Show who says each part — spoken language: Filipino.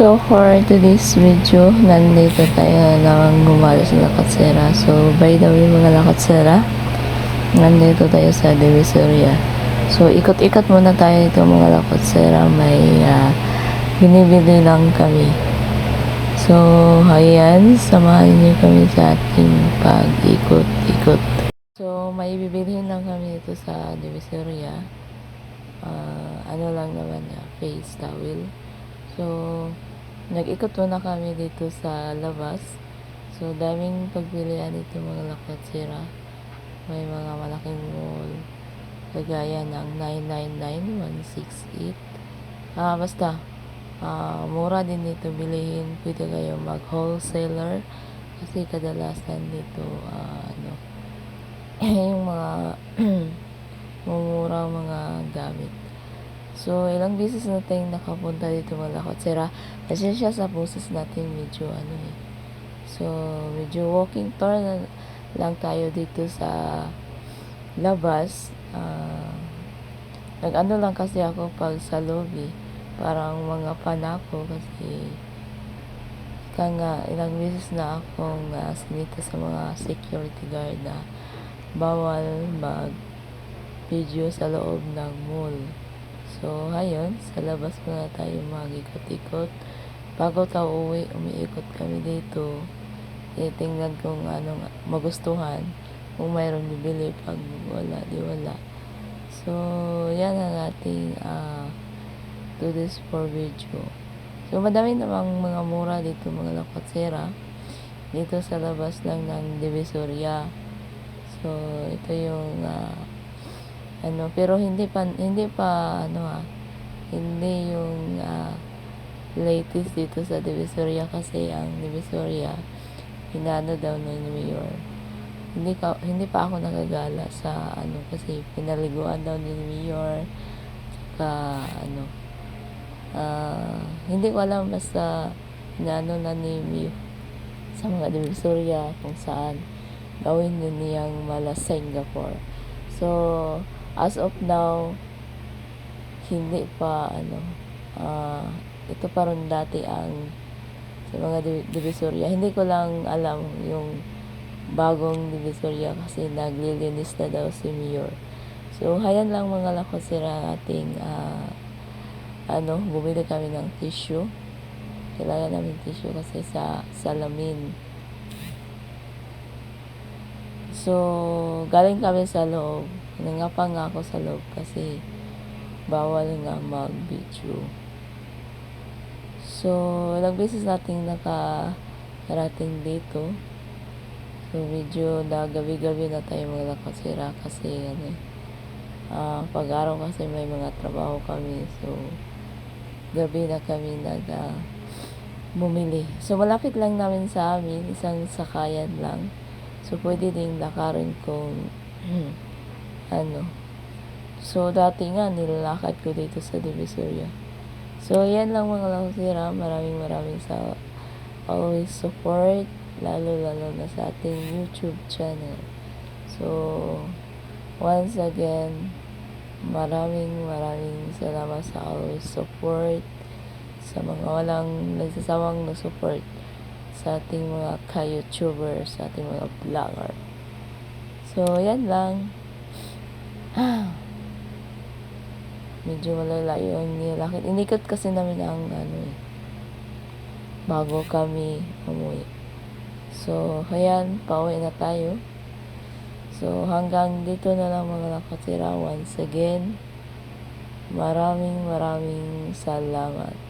Speaker 1: So for today's video, nandito tayo lang gumala sa Lakatsera. So by the way mga Lakatsera, nandito tayo sa Divisoria. So ikot-ikot muna tayo dito mga Lakatsera. May ah, binibili lang kami. So ayan, samahan niyo kami sa ating pag-ikot-ikot. So may bibilihin lang kami dito sa Divisoria. Ah, ano lang naman niya, face towel. So, nag-ikot muna kami dito sa labas. So, daming pagpilian dito mga lakatsira. May mga malaking mall. Kagaya ng 999, 168. Ah, basta. Ah, mura din dito bilihin. Pwede kayo mag-wholesaler. Kasi kadalasan dito, ah, ano, yung mga mumura mga gamit. So, ilang beses na tayong nakapunta dito mga lakotsera. Kasi siya sa boses natin medyo ano eh. So, medyo walking tour na lang tayo dito sa labas. Ah, nag-ano lang kasi ako pag sa lobby. Parang mga panako kasi ka nga ilang beses na akong uh, sinita sa mga security guard na bawal mag video sa loob ng mall. So, ayun, sa labas muna tayo mag-ikot-ikot. Bago tayo uwi, umiikot kami dito. Titingnan kung anong magustuhan. Kung mayroon bibili, pag wala, di wala. So, yan ang ating uh, to this for video. So, madami namang mga mura dito, mga lakotsera. Dito sa labas lang ng Divisoria. So, ito yung uh, ano pero hindi pa hindi pa ano ah hindi yung ah, latest dito sa Divisoria kasi ang Divisoria hinano daw ng mayor hindi ka hindi pa ako nagagala sa ano kasi pinaliguan daw ni mayor ka ano ah, hindi ko alam basta hinano na ni mayor sa mga Divisoria kung saan gawin din niyang mala Singapore so as of now hindi pa ano ah, ito pa rin dati ang sa mga div- divisoria hindi ko lang alam yung bagong divisoria kasi naglilinis na daw si Mayor. So hayan lang mga lakosira ating ah, ano bumili kami ng tissue. Kailangan namin tissue kasi sa salamin. So, galing kami sa loob. Nangapa nga ako sa loob kasi bawal nga mag-video. So, ilang beses nating nakarating dito. So, medyo na gabi-gabi na tayo mga nakasira kasi ano ah, pag-araw kasi may mga trabaho kami. So, gabi na kami nag ah, bumili. So, malapit lang namin sa amin. Isang sakayan lang. So, pwede ding lakarin kung ano. So, dati nga, nilalakad ko dito sa Divisoria. So, yan lang mga lakasira. Maraming maraming sa always support. Lalo-lalo na sa ating YouTube channel. So, once again, maraming maraming salamat sa always support. Sa mga walang nagsasawang na support sa ating mga ka-YouTuber, sa ating mga vlogger. So, yan lang. Medyo malalayo yung nilakit. Inikot kasi namin ang ano eh, bago kami umuwi. So, ayan, pauwi na tayo. So, hanggang dito na lang mga nakatira. Once again, maraming maraming salamat.